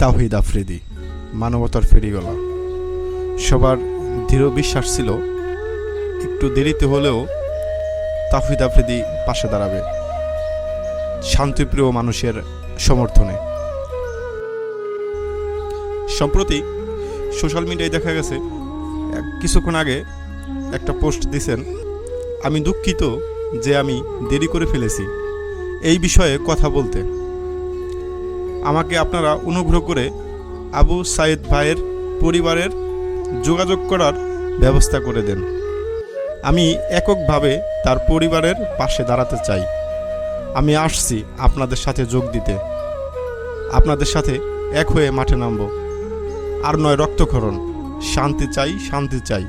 তাহিদ আফ্রিদি, মানবতার ফেরিগলা। সবার দৃঢ় বিশ্বাস ছিল, একটু দেরিতে হলেও তাহিদ আফ্রিদি পাশে দাঁড়াবে, শান্তিপ্রিয় মানুষের সমর্থনে। সম্প্রতি সোশ্যাল মিডিয়ায় দেখা গেছে কিছুক্ষণ আগে একটা পোস্ট দিছেন, আমি দুঃখিত যে আমি দেরি করে ফেলেছি, এই বিষয়ে কথা বলতে। আমাকে আপনারা অনুগ্রহ করে আবু সাইদ ভাইয়ের পরিবারের যোগাযোগ করার ব্যবস্থা করে দেন। আমি এককভাবে তার পরিবারের পাশে দাঁড়াতে চাই। আমি আসছি আপনাদের সাথে যোগ দিতে। আপনাদের সাথে এক হয়ে মাঠে নামব। আর নয় রক্তক্ষরণ। শান্তি চাই শান্তি চাই।